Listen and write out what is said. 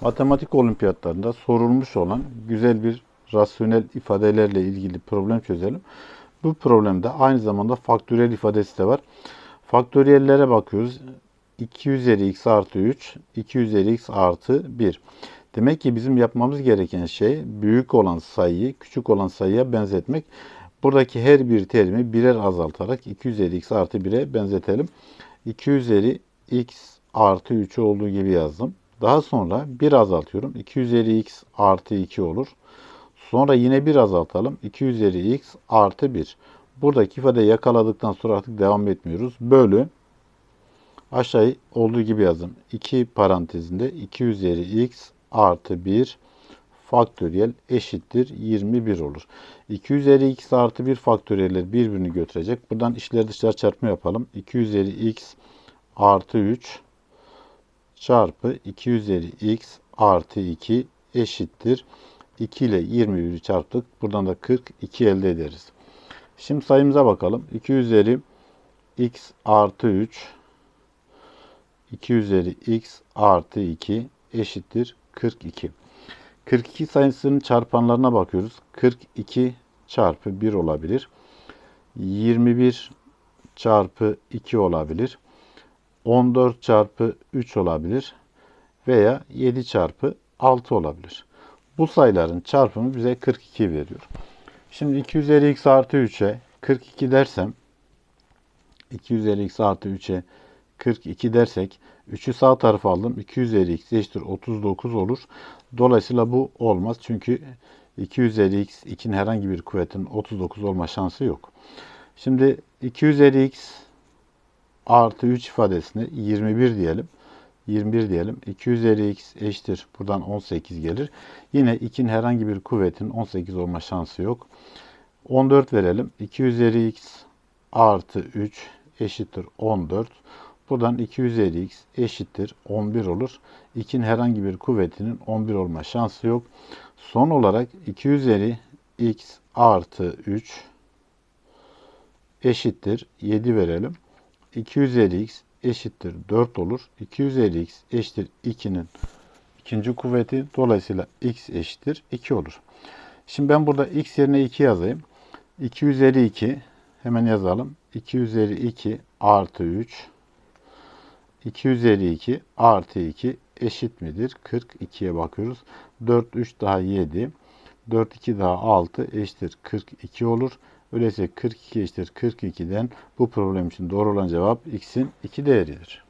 Matematik olimpiyatlarında sorulmuş olan güzel bir rasyonel ifadelerle ilgili problem çözelim. Bu problemde aynı zamanda faktöriyel ifadesi de var. Faktöriyellere bakıyoruz. 2 üzeri x artı 3, 2 üzeri x artı 1. Demek ki bizim yapmamız gereken şey büyük olan sayıyı küçük olan sayıya benzetmek. Buradaki her bir terimi birer azaltarak 2 üzeri x artı 1'e benzetelim. 2 üzeri x artı 3 olduğu gibi yazdım. Daha sonra 1 azaltıyorum. 2 üzeri x artı 2 olur. Sonra yine 1 azaltalım. 2 üzeri x artı 1. Buradaki ifadeyi yakaladıktan sonra artık devam etmiyoruz. Bölü aşağıya olduğu gibi yazdım. 2 parantezinde 2 üzeri x artı 1 faktöriyel eşittir 21 olur. 2 üzeri x artı 1 faktöriyeller birbirini götürecek. Buradan işler dışlar çarpma yapalım. 2 üzeri x artı 3 çarpı 2 üzeri x artı 2 eşittir. 2 ile 21'i çarptık. Buradan da 42 elde ederiz. Şimdi sayımıza bakalım. 2 üzeri x artı 3 2 üzeri x artı 2 eşittir 42. 42 sayısının çarpanlarına bakıyoruz. 42 çarpı 1 olabilir. 21 çarpı 2 olabilir. 14 çarpı 3 olabilir. Veya 7 çarpı 6 olabilir. Bu sayıların çarpımı bize 42 veriyor. Şimdi 2 üzeri x artı 3'e 42 dersem 2 üzeri x artı 3'e 42 dersek 3'ü sağ tarafa aldım. 2 üzeri x eşittir 39 olur. Dolayısıyla bu olmaz. Çünkü 2 üzeri x 2'nin herhangi bir kuvvetin 39 olma şansı yok. Şimdi 2 üzeri x artı 3 ifadesine 21 diyelim. 21 diyelim. 2 üzeri x eşittir. Buradan 18 gelir. Yine 2'nin herhangi bir kuvvetin 18 olma şansı yok. 14 verelim. 2 üzeri x artı 3 eşittir 14. Buradan 2 üzeri x eşittir 11 olur. 2'nin herhangi bir kuvvetinin 11 olma şansı yok. Son olarak 2 üzeri x artı 3 eşittir 7 verelim. 2 üzeri x eşittir 4 olur. 2 üzeri x eşittir 2'nin ikinci kuvveti. Dolayısıyla x eşittir 2 olur. Şimdi ben burada x yerine 2 yazayım. 2 üzeri 2 hemen yazalım. 2 üzeri 2 artı 3 2 üzeri 2 artı 2 eşit midir? 42'ye bakıyoruz. 4, 3 daha 7. 4, 2 daha 6 eşittir 42 olur. Öyleyse 42 eşittir 42'den bu problem için doğru olan cevap x'in 2 değeridir.